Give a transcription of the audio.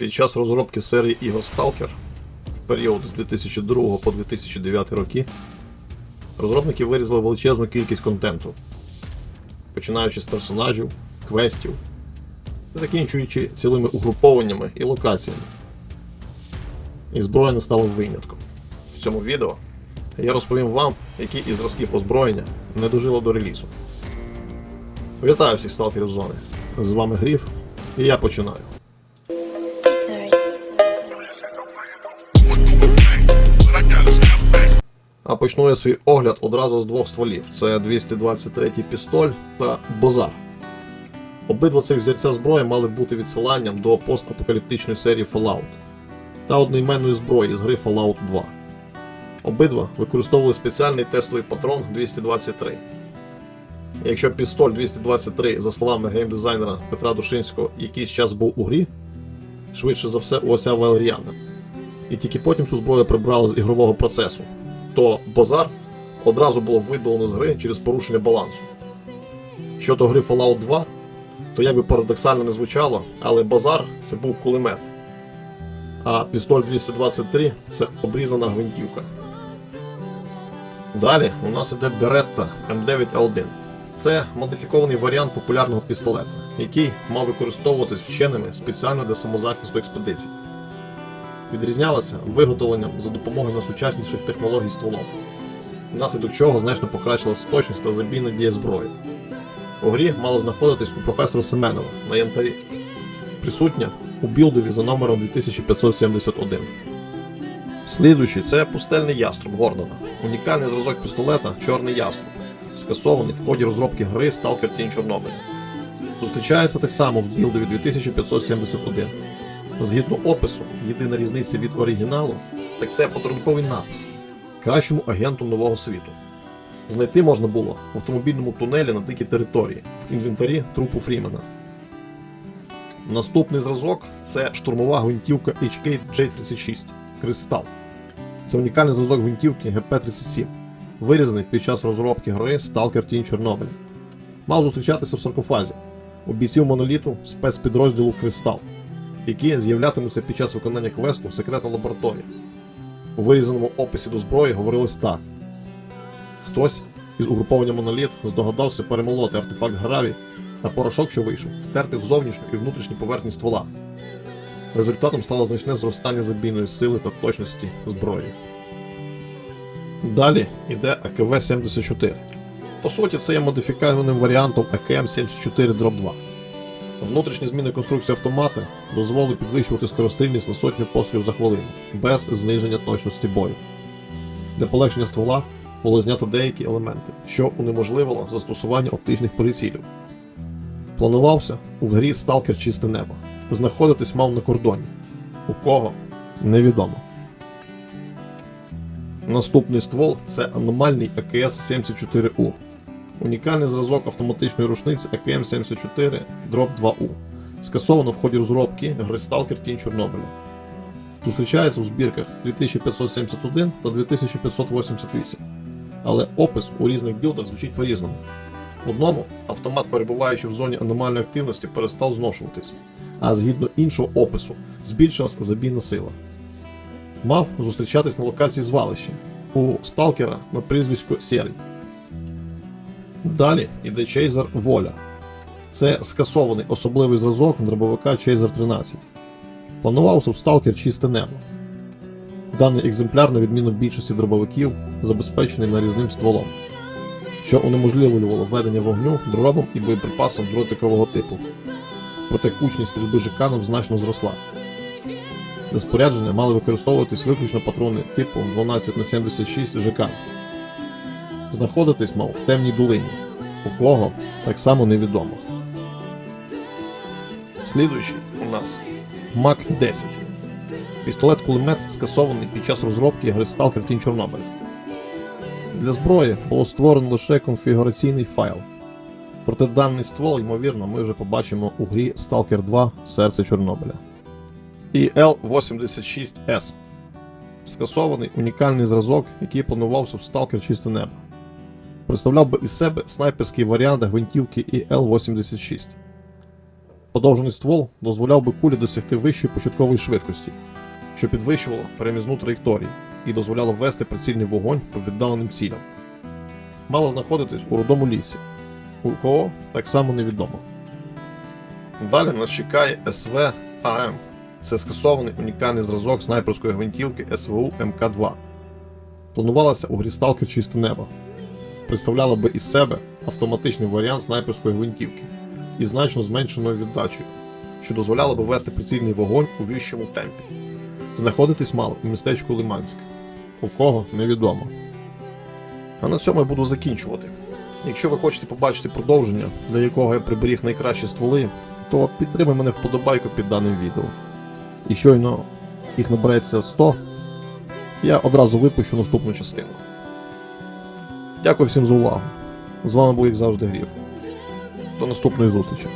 Під час розробки серії ігор Stalker в період з 2002 по 2009 роки розробники вирізали величезну кількість контенту, починаючи з персонажів, квестів, закінчуючи цілими угрупованнями і локаціями. І зброя не стала винятком. В цьому відео я розповім вам, які із зразків озброєння не дожило до релізу. Вітаю всіх сталкерів зони. З вами Гріф, і я починаю. А почну я свій огляд одразу з двох стволів: це 223 пістоль та Бозар. Обидва цих взірця зброї мали бути відсиланням до постапокаліптичної серії Fallout та одноіменної зброї з гри Fallout 2. Обидва використовували спеціальний тестовий патрон 223. Якщо пістоль 223, за словами геймдизайнера Петра Душинського, якийсь час був у грі, швидше за все у оця Валеріана, і тільки потім цю зброю прибрали з ігрового процесу, то базар одразу було видалено з гри через порушення балансу. Щодо гри Fallout 2, то як би парадоксально не звучало, але базар це був кулемет, а пістоль 223 це обрізана гвинтівка. Далі у нас іде Beretta M9A1. Це модифікований варіант популярного пістолета, який мав використовуватись вченими спеціально для самозахисту експедицій. Відрізнялася виготовленням за допомогою найсучасніших технологій стволом, внаслідок чого значно покращилася точність та забійна дія зброї. У грі мало знаходитись у професора Семенова на янтарі, присутня у білдові за номером 2571. Слідуючий це пустельний яструб Гордона, унікальний зразок пістолета Чорний яструб, скасований в ході розробки гри Stalker Тінь Чорнобиля. Зустрічається так само в білдові 2571. Згідно опису, єдина різниця від оригіналу, так це подарунковий напис кращому агенту нового світу. Знайти можна було в автомобільному тунелі на дикій території, в інвентарі трупу Фрімена. Наступний зразок це штурмова гвинтівка HK J36 Кристал. Це унікальний зразок гвинтівки ГП-37, вирізаний під час розробки гри Stalker Тінь Чорнобиля. Мав зустрічатися в саркофазі у бійців моноліту спецпідрозділу Кристал, які з'являтимуться під час виконання квесту Секретна лабораторія. У вирізаному описі до зброї говорилось так: хтось із угруповання моноліт здогадався перемолоти артефакт граві, а порошок, що вийшов, втерти в зовнішню і внутрішню поверхні ствола. Результатом стало значне зростання забійної сили та точності зброї. Далі йде АКВ-74. По суті, це є модифікованим варіантом АКМ-74 2. Внутрішні зміни конструкції автомата дозволили підвищувати скорострільність на сотню пострілів за хвилину, без зниження точності бою. Для полегшення ствола було знято деякі елементи, що унеможливило застосування оптичних прицілів. Планувався у грі Сталкер Чисте небо. Знаходитись мав на кордоні. У кого? Невідомо. Наступний ствол це аномальний АКС-74У. Унікальний зразок автоматичної рушниці АКМ-74 2У. Скасовано в ході розробки гри Stalker Тінь Чорнобиля. Зустрічається у збірках 2571 та 2588. Але опис у різних білдах звучить по-різному. В одному автомат, перебуваючи в зоні аномальної активності, перестав зношуватись, а згідно іншого опису збільшилась забійна сила. Мав зустрічатись на локації звалища у сталкера на прізвисько Сєрий. Далі йде Чейзер Воля. Це скасований особливий зразок дробовика Чейзер 13. Планувався в сталкер чисте небо. Даний екземпляр, на відміну більшості дробовиків, забезпечений нарізним стволом, що унеможливлювало ведення вогню дробом і боєприпасом дротикового типу. Проте кучність стрільби жиканом значно зросла. Для спорядження мали використовуватись виключно патрони типу 12х76 ЖК. Знаходитись мав в темній долині. У кого так само невідомо. Слідуючий у нас Мак 10. Пістолет-кулемет скасований під час розробки гри Stalker Тінь Чорнобиля. Для зброї було створено лише конфігураційний файл. Проте даний ствол, ймовірно, ми вже побачимо у грі Stalker 2 Серце Чорнобиля. І L86S. Скасований унікальний зразок, який планувався в Stalker Чисте Небо. Представляв би із себе снайперський варіант гвинтівки і L86. Подовжений ствол дозволяв би кулі досягти вищої початкової швидкості, що підвищувало перемізну траєкторії і дозволяло вести прицільний вогонь по віддаленим цілям. Мало знаходитись у родому лісі, у кого так само невідомо. Далі нас чекає СВ АМ. Це скасований унікальний зразок снайперської гвинтівки СВУ МК-2. Планувалася у грі Сталкер Чисте небо. Представляла би із себе автоматичний варіант снайперської гвинтівки із значно зменшеною віддачею, що дозволяло би вести прицільний вогонь у вищому темпі. Знаходитись мало у містечку Лиманське. У кого невідомо. А на цьому я буду закінчувати. Якщо ви хочете побачити продовження, для якого я приберіг найкращі стволи, то підтримай мене вподобайку під даним відео. І щойно їх набереться 100, я одразу випущу наступну частину. Дякую всім за увагу. З вами був як завжди Гріф. До наступної зустрічі.